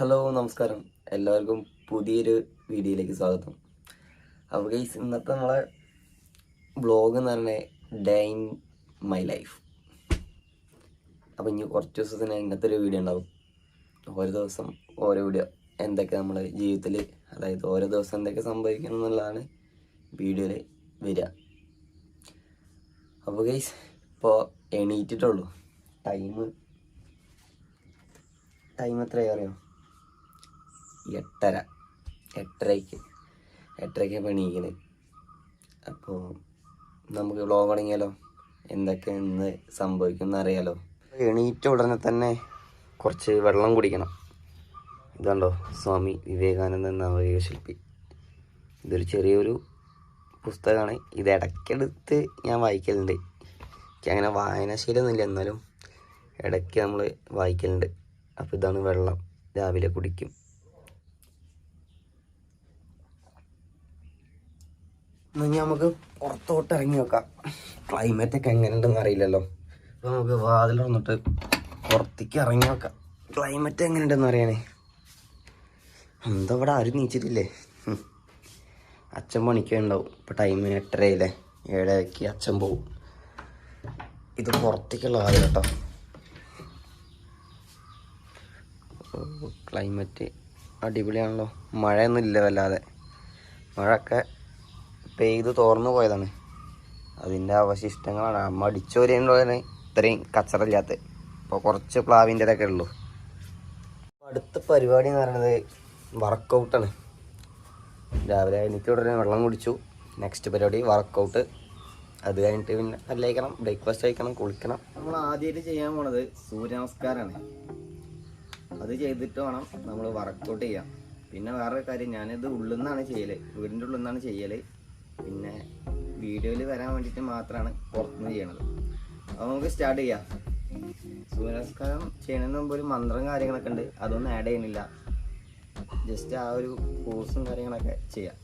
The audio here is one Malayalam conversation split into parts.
ഹലോ നമസ്കാരം. എല്ലാവർക്കും പുതിയൊരു വീഡിയോയിലേക്ക് സ്വാഗതം. അപ്പോൾ ഗൈസ് ഇന്നത്തെ നമ്മളെ ബ്ലോഗ് എന്ന് പറയുന്നത് ഡേ ഇൻ മൈ ലൈഫ് അപ്പോൾ ഇനി കുറച്ച് ദിവസത്തിന് ഇങ്ങനത്തെ ഒരു വീഡിയോ ഉണ്ടാവും. ഓരോ ദിവസം ഓരോ വീഡിയോ എന്തൊക്കെ നമ്മുടെ ജീവിതത്തിൽ അതായത് ഓരോ ദിവസം എന്തൊക്കെ സംഭവിക്കണം എന്നുള്ളതാണ് വീഡിയോയിൽ വരിക. അപ്പോൾ ഗൈസ് ഇപ്പോൾ എണീറ്റിട്ടുള്ളൂ. ടൈം ടൈം എത്രയാ അറിയോ? എട്ടര. എട്ടരയ്ക്ക്. എട്ടരയ്ക്ക് പണിയിക്കണത് അപ്പോൾ നമുക്ക് വ്ളോഗ് തുടങ്ങിയാലോ? എന്തൊക്കെ ഇന്ന് സംഭവിക്കും അറിയാലോ? എണീറ്റ ഉടനെ തന്നെ കുറച്ച് വെള്ളം കുടിക്കണം. ഇതുണ്ടോ സ്വാമി വിവേകാനന്ദൻ നവയുഗ ശില്പി. ഇതൊരു ചെറിയൊരു പുസ്തകമാണ്. ഇത് ഇടയ്ക്കെടുത്ത് ഞാൻ വായിക്കലുണ്ട്. എനിക്ക് അങ്ങനെ വായനാശീലമൊന്നുമില്ല. എന്നാലും ഇടയ്ക്ക് നമ്മൾ വായിക്കലുണ്ട്. അപ്പോൾ ഇതാണ് വെള്ളം. രാവിലെ കുടിക്കും. എന്നാ ഇനി നമുക്ക് പുറത്തോട്ട് ഇറങ്ങി നോക്കാം. ക്ലൈമറ്റ് ഒക്കെ എങ്ങനെയുണ്ടെന്ന് അറിയില്ലല്ലോ. അപ്പോൾ നമുക്ക് വാതിൽ വന്നിട്ട് പുറത്തേക്ക് ഇറങ്ങി നോക്കാം. ക്ലൈമറ്റ് എങ്ങനെയുണ്ടെന്ന് അറിയണേ എന്താ ഇവിടെ ആരും നീച്ചിട്ടില്ലേ. അച്ഛൻ പണിക്കേ ഉണ്ടാവും ഇപ്പോൾ ടൈം എട്ടരയില്ലേ ഏഴരയ്ക്ക് അച്ഛൻ പോവും. ഇത് പുറത്തേക്കുള്ള വാതിൽ കേട്ടോ. ക്ലൈമറ്റ് അടിപൊളിയാണല്ലോ. മഴയൊന്നും ഇല്ല വല്ലാതെ. മഴയൊക്കെ പെയ്ത് തോർന്നു പോയതാണ്. അതിന്റെ അവശിഷ്ടങ്ങളാണ്. അമ്മ അടിച്ചോരിയാണ് ഇത്രയും കച്ചറില്ലാത്ത ഇപ്പോൾ കുറച്ച് പ്ലാവിന്റെതൊക്കെ ഉള്ളൂ. അടുത്ത പരിപാടി എന്ന് പറയുന്നത് വർക്കൗട്ടാണ് രാവിലെ എനിക്ക് ഉടനെ വെള്ളം കുടിച്ചു. നെക്സ്റ്റ് പരിപാടി വർക്കൗട്ട് അത് കഴിഞ്ഞിട്ട് പിന്നെ അല്ലയിക്കണം ബ്രേക്ക്ഫാസ്റ്റ് കഴിക്കണം കുളിക്കണം. നമ്മൾ ആദ്യമായിട്ട് ചെയ്യാൻ പോണത് സൂര്യ നമസ്കാരമാണ് അത് ചെയ്തിട്ട് വേണം നമ്മൾ വർക്കൗട്ട് ചെയ്യാം പിന്നെ വേറൊരു കാര്യം ഞാനിത് ഉള്ളിൽ നിന്നാണ് ചെയ്യൽ. വീടിന്റെ ഉള്ളിൽ നിന്നാണ് ചെയ്യൽ. പിന്നെ വീഡിയോയിൽ വരാൻ വേണ്ടിയിട്ട് മാത്രമാണ് പുറത്തുനിന്ന് ചെയ്യണത്. അപ്പോൾ നമുക്ക് സ്റ്റാർട്ട് ചെയ്യാം. സൂര്യനമസ്കാരം ചെയ്യണതിന് മുമ്പ് ഒരു മന്ത്രം കാര്യങ്ങളൊക്കെ ഉണ്ട്. അതൊന്നും ആഡ് ചെയ്യുന്നില്ല. ജസ്റ്റ് ആ ഒരു കോഴ്സും കാര്യങ്ങളൊക്കെ ചെയ്യാം.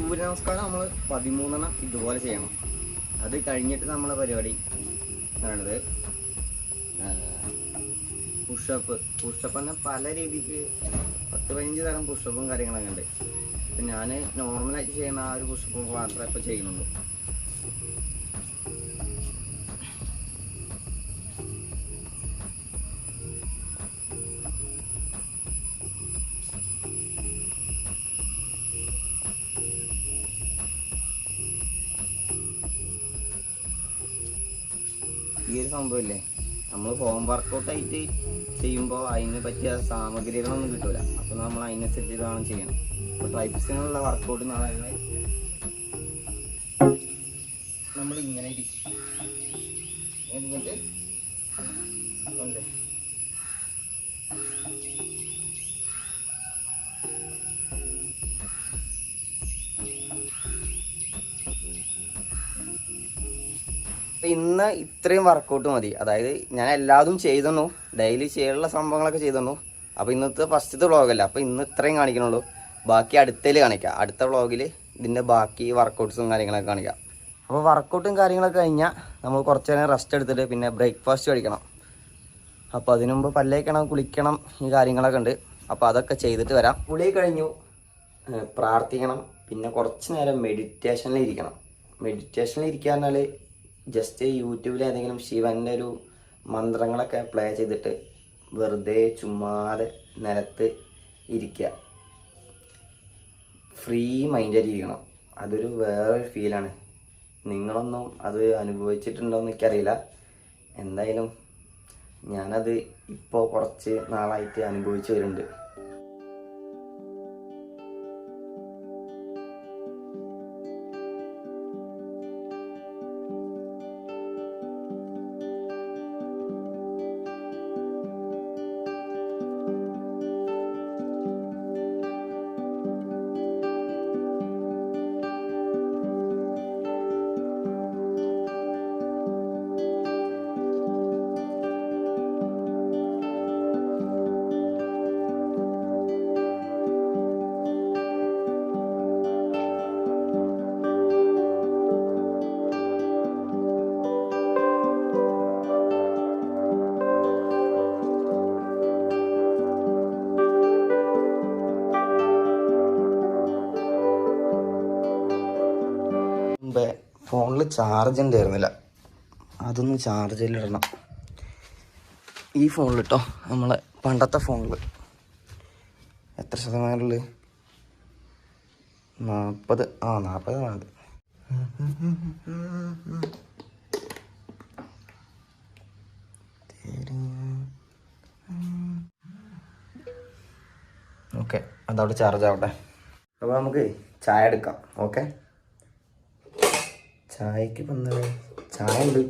സൂര്യ നമസ്കാരം നമ്മൾ പതിമൂന്നെണ്ണം ഇതുപോലെ ചെയ്യണം. അത് കഴിഞ്ഞിട്ട് നമ്മളെ പരിപാടി പറയണത് പുഷപ്പ് പുഷപ്പ് തന്നെ പല രീതിക്ക് പത്ത് പതിനഞ്ച് തരം പുഷപ്പും കാര്യങ്ങളൊക്കെ ഉണ്ട്. ഇപ്പം ഞാൻ നോർമലായിട്ട് ചെയ്യുന്ന ആ ഒരു പുഷപ്പ് മാത്രമേ ഇപ്പോൾ ചെയ്യുന്നുള്ളൂ. ഈ സംഭവമല്ലേ? നമ്മൾ ഹോം വർക്കൗട്ട് ആയിട്ട് ചെയ്യുമ്പോൾ അതിന് പറ്റിയ സാമഗ്രികളൊന്നും കിട്ടൂല. അപ്പോൾ നമ്മൾ അതിനനുസരിച്ച് വേണം ചെയ്യണം അപ്പോൾ ട്രൈപ്സിനുള്ള വർക്കൗട്ട് എന്ന് പറയുന്നത് ഇന്ന് ഇത്രയും വർക്കൗട്ട് മതി. അതായത് ഞാൻ എല്ലാതും ചെയ്തണു ഡെയിലി ചെയ്യാനുള്ള സംഭവങ്ങളൊക്കെ ചെയ്തണു അപ്പോൾ ഇന്നത്തെ ഫസ്റ്റത്തെ വ്ളോഗല്ല അപ്പോൾ ഇന്ന് ഇത്രയും കാണിക്കണുള്ളൂ. ബാക്കി അടുത്തതിൽ കാണിക്കാം. അടുത്ത വ്ളോഗിൽ ഇതിന്റെ ബാക്കി വർക്കൗട്ട്സും കാര്യങ്ങളൊക്കെ കാണിക്കാം. അപ്പോൾ വർക്കൗട്ടും കാര്യങ്ങളൊക്കെ കഴിഞ്ഞാൽ നമ്മൾ കുറച്ച് നേരം റെസ്റ്റ് എടുത്തിട്ട് പിന്നെ ബ്രേക്ക്ഫാസ്റ്റ് കഴിക്കണം. അപ്പോൾ അതിനു മുമ്പ് പല്ലേക്കണം കുളിക്കണം ഈ കാര്യങ്ങളൊക്കെ ഉണ്ട്. അപ്പോൾ അതൊക്കെ ചെയ്തിട്ട് വരാം. കുളി കഴിഞ്ഞു. പ്രാർത്ഥിക്കണം. പിന്നെ കുറച്ച് നേരം മെഡിറ്റേഷനിൽ ഇരിക്കണം. മെഡിറ്റേഷനിൽ ഇരിക്കുക പറഞ്ഞാൽ ജസ്റ്റ് യൂട്യൂബിൽ ഏതെങ്കിലും ശിവന്റെ ഒരു മന്ത്രങ്ങളൊക്കെ പ്ലേ ചെയ്തിട്ട് വെറുതെ ചുമ്മാതെ നിലത്ത് ഇരിക്കുക ഫ്രീ മൈൻഡായിട്ട് ഇരിക്കണം അതൊരു വേറൊരു ഫീലാണ് നിങ്ങളൊന്നും അത് അനുഭവിച്ചിട്ടുണ്ടോ എന്ന് എനിക്കറിയില്ല. എന്തായാലും ഞാനത് ഇപ്പോൾ കുറച്ച് നാളായിട്ട് അനുഭവിച്ചു വരുന്നുണ്ട്. ഫോണിൽ ചാർജ് ഉണ്ടായിരുന്നില്ല. അതൊന്ന് ചാർജിലിടണം ഈ ഫോണിൽ കേട്ടോ നമ്മളെ പണ്ടത്തെ ഫോണിൽ എത്ര ശതമാനമുള്ള നാൽപ്പത് ആ നാൽപ്പത് വേണ്ട ഓക്കെ അതവിടെ ചാർജ് ആവട്ടെ. അപ്പോൾ നമുക്ക് ചായ എടുക്കാം. ഓക്കെ? ചായക്ക് എന്താ ചായ ഉണ്ട്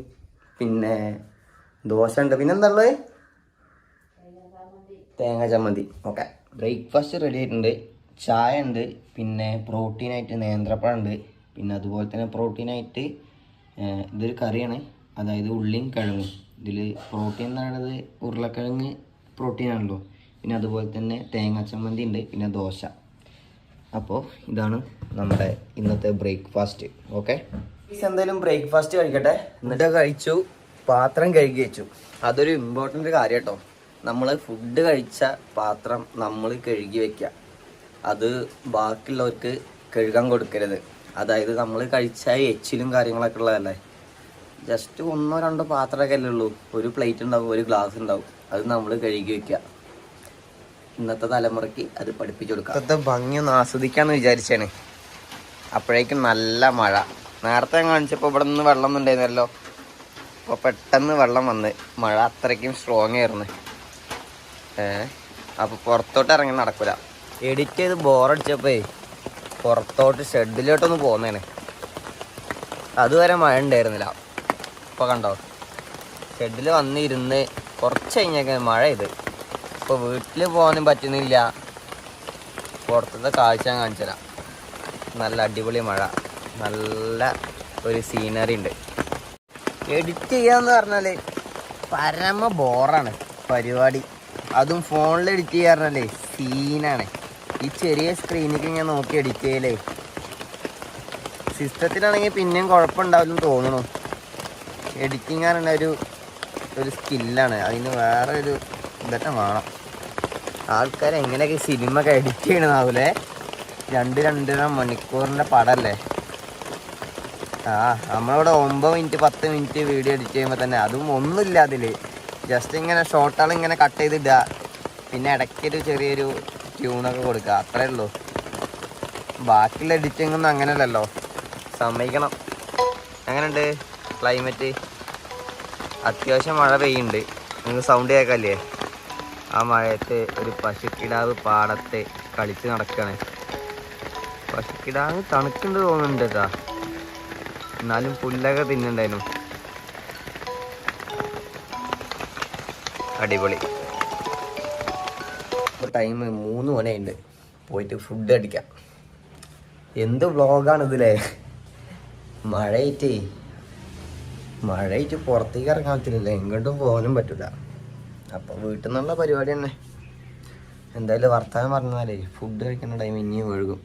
പിന്നെ ദോശ ഉണ്ട് പിന്നെ എന്താ തേങ്ങ ചമ്മന്തി. ഓക്കെ. ബ്രേക്ക്ഫാസ്റ്റ് റെഡി ആയിട്ടുണ്ട്. ചായ ഉണ്ട് പിന്നെ പ്രോട്ടീനായിട്ട് നേന്ത്രപ്പഴം ഉണ്ട് പിന്നെ അതുപോലെ തന്നെ പ്രോട്ടീനായിട്ട് ഇതൊരു കറിയാണ്. അതായത് ഉള്ളിയും കിഴങ്ങും. ഇതിൽ പ്രോട്ടീൻ എന്ന് പറയുന്നത് ഉരുളക്കിഴങ്ങ് പ്രോട്ടീനാണല്ലോ പിന്നെ അതുപോലെ തന്നെ തേങ്ങ ചമ്മന്തി ഉണ്ട്. പിന്നെ ദോശ. അപ്പോൾ ഇതാണ് നമ്മുടെ ഇന്നത്തെ ബ്രേക്ക്ഫാസ്റ്റ് ഓക്കെ. എന്തായാലും ബ്രേക്ക്ഫാസ്റ്റ് കഴിക്കട്ടെ. എന്നിട്ട് കഴിച്ചു. പാത്രം കഴുകി വെച്ചു. അതൊരു ഇമ്പോർട്ടന്റ് കാര്യം കേട്ടോ നമ്മൾ ഫുഡ് കഴിച്ച പാത്രം നമ്മൾ കഴുകി വെക്കുക അത് ബാക്കിയുള്ളവർക്ക് കഴുകാൻ കൊടുക്കരുത്. അതായത് നമ്മൾ കഴിച്ച എച്ചിലും കാര്യങ്ങളൊക്കെ ഉള്ളതല്ലേ? ജസ്റ്റ് ഒന്നോ രണ്ടോ പാത്രമൊക്കെ അല്ലേ ഉള്ളൂ. ഒരു പ്ലേറ്റ് ഉണ്ടാവും ഒരു ഗ്ലാസ് ഉണ്ടാവും. അത് നമ്മൾ കഴുകി വെക്കുക ഇന്നത്തെ തലമുറയ്ക്ക് അത് പഠിപ്പിച്ചു കൊടുക്കാം. ഭംഗി ഒന്ന് ആസ്വദിക്കാന്ന് വിചാരിച്ചാണ് അപ്പോഴേക്കും നല്ല മഴ. നേരത്തെ ഞാൻ കാണിച്ചപ്പോൾ ഇവിടെ നിന്ന് വെള്ളം ഉണ്ടായിരുന്നല്ലോ അപ്പോൾ പെട്ടെന്ന് വെള്ളം വന്ന്. മഴ അത്രയ്ക്കും സ്ട്രോങ് ആയിരുന്നു. ഏ അപ്പോൾ പുറത്തോട്ട് ഇറങ്ങി നടക്കൂല. എഡിറ്റ് ചെയ്ത് ബോറടിച്ചപ്പോൾ പുറത്തോട്ട് ഷെഡിലോട്ടൊന്ന് പോന്നേനെ അതുവരെ മഴ ഉണ്ടായിരുന്നില്ല. ഇപ്പോൾ കണ്ടോ? ഷെഡിൽ വന്നിരുന്ന് കുറച്ച് കഴിഞ്ഞൊക്കെ മഴ ഇത് ഇപ്പോൾ വീട്ടിൽ പോകാനും പറ്റുന്നില്ല. പുറത്തത്തെ കാഴ്ച ഞാൻ തരാം നല്ല അടിപൊളി മഴ. നല്ല ഒരു സീനറി ഉണ്ട്. എഡിറ്റ് ചെയ്യാന്ന് പറഞ്ഞാൽ പരമ ബോറാണ് പരിപാടി. അതും ഫോണിൽ എഡിറ്റ് ചെയ്യാ പറഞ്ഞാലേ സീനാണ് ഈ ചെറിയ സ്ക്രീനിൽ ഞാൻ നോക്കി എഡിറ്റ് ചെയ്യലേ. സിസ്റ്റത്തിനാണെങ്കിൽ പിന്നെയും കുഴപ്പമുണ്ടാവില്ലെന്ന് തോന്നുന്നു. എഡിറ്റിംഗ് പറഞ്ഞ ഒരു ഒരു സ്കില്ലാണ് അതിന് വേറെ ഒരു ഇതൊക്കെ വേണം. ആൾക്കാർ എങ്ങനെയൊക്കെ സിനിമ ഒക്കെ എഡിറ്റ് ചെയ്യണതാവൂലേ? രണ്ട് രണ്ടര മണിക്കൂറിന്റെ പടല്ലേ? ആ നമ്മളിവിടെ ഒമ്പത് മിനിറ്റ് പത്ത് മിനിറ്റ് വീഡിയോ എഡിറ്റ് ചെയ്യുമ്പോൾ തന്നെ അതും ഒന്നുമില്ല അതിൽ ജസ്റ്റ് ഇങ്ങനെ ഷോർട്ടുകൾ ഇങ്ങനെ കട്ട് ചെയ്തിടുക. പിന്നെ ഇടയ്ക്കൊരു ചെറിയൊരു ട്യൂണൊക്കെ കൊടുക്കുക. അത്രേ ഉള്ളൂ. ബാക്കിയുള്ള എഡിറ്റിംഗ് ഒന്നും അങ്ങനെയല്ലല്ലോ. സമ്മതിക്കണം. എങ്ങനെയുണ്ട് ക്ലൈമറ്റ് അത്യാവശ്യം മഴ പെയ്യുന്നുണ്ട്. നിങ്ങൾ സൗണ്ട് കേൾക്കല്ലേ? ആ മഴയത്ത് ഒരു പശുക്കിടാവ് പാടത്ത് കളിച്ച് നടക്കുകയാണ് പശുക്കിടാവ് തണുക്കുന്നുണ്ട് തോന്നുന്നുണ്ട് കേട്ടാ. എന്നാലും പുല്ലൊക്കെ തിന്നുണ്ടായിരുന്നു അടിപൊളി. ടൈം മൂന്ന് മണിയുണ്ട് പോയിട്ട് ഫുഡ് അടിക്കാം. എന്ത് വ്ളോഗാണ് ഇതിലേ മഴയായിട്ടേ. മഴയായിട്ട് പുറത്തേക്ക് ഇറങ്ങാൻ പറ്റില്ലല്ലോ. എങ്ങോട്ടും പോകാനും പറ്റില്ല അപ്പോൾ വീട്ടിൽ നിന്നുള്ള പരിപാടി തന്നെ. എന്തായാലും വർത്തമാനം പറഞ്ഞാലേ ഫുഡ് കഴിക്കുന്ന ടൈം ഇനിയും ഒഴുകും.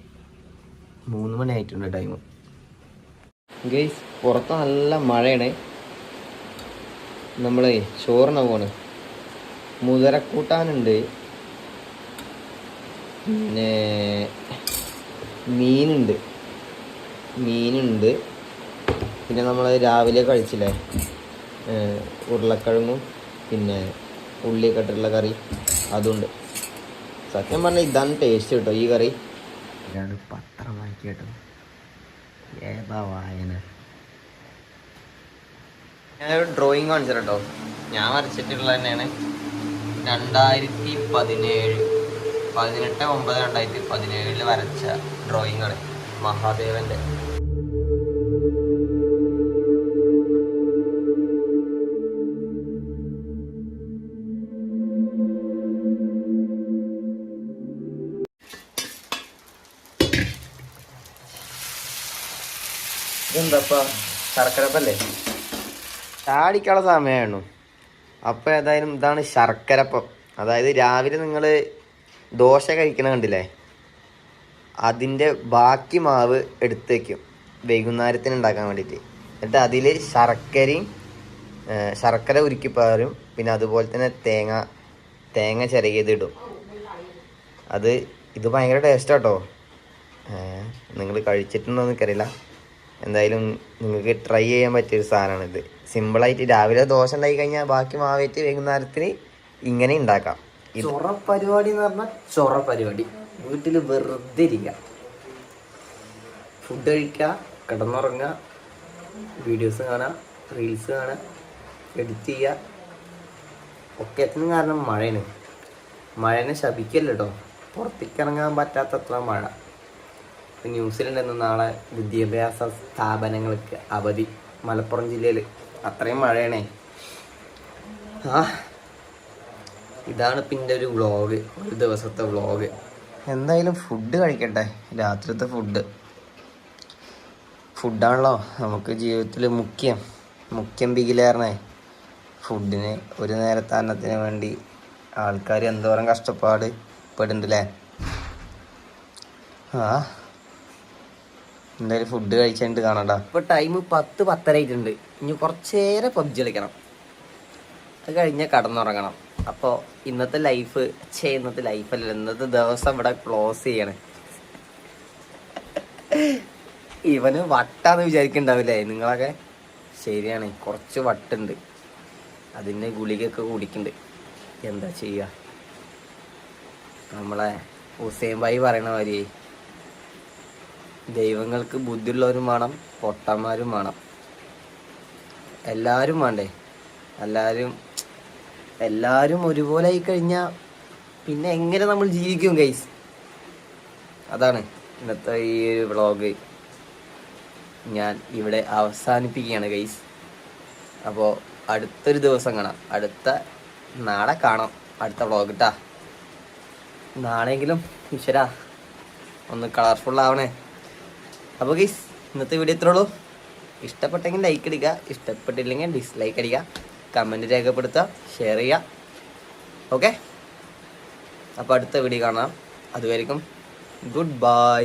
മൂന്ന് മണി ആയിട്ടുണ്ട് ടൈം ഗെയ്സ് പുറത്ത് നല്ല മഴയാണ്. നമ്മളെ ചോറിന പോണ്. മുതരക്കൂട്ടാനുണ്ട്. പിന്നെ മീനുണ്ട്. മീനുണ്ട്. പിന്നെ നമ്മൾ രാവിലെ കഴിച്ചില്ലേ? ഉരുളക്കിഴങ്ങും പിന്നെ ഉള്ളിയൊക്കെ ഇട്ടിട്ടുള്ള കറി അതുണ്ട്. സത്യം പറഞ്ഞാൽ ഇതാണ് ടേസ്റ്റ് കേട്ടോ ഈ കറി. പത്രം വായിക്കുക കേട്ടോ. ഞാനൊരു ഡ്രോയിങ് കാണിച്ചിട്ടോ ഞാൻ വരച്ചിട്ടുള്ളത് തന്നെയാണ്. രണ്ടായിരത്തി പതിനേഴ്. പതിനെട്ട് ഒമ്പത് രണ്ടായിരത്തി പതിനേഴിൽ വരച്ച ഡ്രോയിങ്ങാണ് മഹാദേവന്റെ. ഇതെന്താപ്പാ ചാടിക്കുള്ള സമയമാണ് അപ്പോൾ ഏതായാലും ഇതാണ് ശർക്കരപ്പം. അതായത് രാവിലെ നിങ്ങൾ ദോശ കഴിക്കണ കണ്ടില്ലേ? അതിന്റെ ബാക്കി മാവ് എടുത്ത് വയ്ക്കും വൈകുന്നേരത്തിന് ഉണ്ടാക്കാൻ വേണ്ടിയിട്ട്. എന്നിട്ട് അതിൽ ശർക്കരയും ശർക്കര ഉരുക്കിപ്പാറും പിന്നെ അതുപോലെ തന്നെ തേങ്ങ തേങ്ങ ചിരകിയതിടും അത് ഇത് ഭയങ്കര ടേസ്റ്റ് കേട്ടോ നിങ്ങൾ കഴിച്ചിട്ടുണ്ടോ എനിക്കറിയില്ല. എന്തായാലും നിങ്ങൾക്ക് ട്രൈ ചെയ്യാൻ പറ്റിയൊരു ഇത് സിമ്പിളായിട്ട് രാവിലെ ദോശ ഉണ്ടാക്കി കഴിഞ്ഞാൽ ബാക്കി മാവേറ്റ് വൈകുന്നേരത്തിന് ഇങ്ങനെ ഉണ്ടാക്കാം. ചൊറ പരിപാടി എന്ന് പറഞ്ഞാൽ ചൊറ പരിപാടി. വീട്ടിൽ വെറുതെ ഇരിക്കുക ഫുഡ് കഴിക്കുക കിടന്നുറങ്ങുക വീഡിയോസ് കാണുക റീൽസ് കാണുക എഡിറ്റ് ചെയ്യുക. ഒക്കത്തിനും കാരണം മഴയാണ്. മഴനെ ശപിക്കല്ലോ പുറത്തേക്ക് ഇറങ്ങാൻ പറ്റാത്തത്ര മഴ. ഇപ്പം എന്ന നാളെ വിദ്യാഭ്യാസ സ്ഥാപനങ്ങൾക്ക് അവധി. മലപ്പുറം ജില്ലയിൽ അത്രയും മഴയാണേ. ആ ഇതാണ് പിന്നെ ഒരു വ്ളോഗ്. ഒരു ദിവസത്തെ വ്ളോഗ്. എന്തായാലും ഫുഡ് കഴിക്കട്ടെ. രാത്രിത്തെ ഫുഡ്. ഫുഡാണല്ലോ നമുക്ക് ജീവിതത്തിൽ മുഖ്യം. മുഖ്യം ബിഗിലേറണേ ഫുഡിന് ഒരു നേരത്തെ അന്നത്തിന് വേണ്ടി ആൾക്കാർ എന്തോരം കഷ്ടപ്പാട് പെടുന്നുണ്ടല്ലേ? ആ എന്തായാലും ഫുഡ് കഴിച്ചിട്ട് കാണണ്ട. ഇപ്പൊ ടൈം പത്ത് പത്തര ആയിട്ടുണ്ട് ഇനി കുറച്ചേരെ പബ്ജി കളിക്കണം. അത് കഴിഞ്ഞാൽ കടന്നുറങ്ങണം. അപ്പോൾ ഇന്നത്തെ ലൈഫ് ചേ ഇന്നത്തെ ലൈഫല്ല ഇന്നത്തെ ദിവസം ഇവിടെ ക്ലോസ് ചെയ്യണേ. ഇവന് വട്ടാന്ന് വിചാരിക്കണ്ടാവില്ലേ? നിങ്ങളൊക്കെ? ശരിയാണ്. കുറച്ച് വട്ടുണ്ട്. അതിന്റെ ഗുളികയൊക്കെ കുടിക്കുന്നുണ്ട് എന്താ ചെയ്യുക നമ്മളെ ഹുസൈൻ ഭായി പറയണ മാതിരി. ദൈവങ്ങൾക്ക് ബുദ്ധിയുള്ളവരും വേണം പൊട്ടന്മാരും വേണം. എല്ലാവരും വേണ്ടേ? എല്ലാവരും എല്ലാവരും ഒരുപോലെ ആയി കഴിഞ്ഞാൽ പിന്നെ എങ്ങനെ നമ്മൾ ജീവിക്കും ഗൈസ് അതാണ് ഇന്നത്തെ ഈ വ്ളോഗ് ഞാൻ ഇവിടെ അവസാനിപ്പിക്കുകയാണ് ഗൈസ് അപ്പോൾ അടുത്തൊരു ദിവസം കാണാം. അടുത്ത നാളെ കാണാം. അടുത്ത വ്ളോഗ് കിട്ടാ നാളെങ്കിലും ഈശ്വരാ ഒന്ന് കളർഫുൾ ആവണേ. അപ്പോൾ ഗൈസ് ഇന്നത്തെ വീഡിയോ ഇത്രേ ഉള്ളൂ. ഇഷ്ടപ്പെട്ടെങ്കിൽ ലൈക്ക് അടിക്കുക ഇഷ്ടപ്പെട്ടില്ലെങ്കിൽ ഡിസ്ലൈക്ക് അടിക്കുക കമന്റ് രേഖപ്പെടുത്തുക ഷെയർ ചെയ്യുക. ഓക്കെ അപ്പോൾ അടുത്ത വീഡിയോ കാണാം. അതുവരെയും ഗുഡ് ബൈ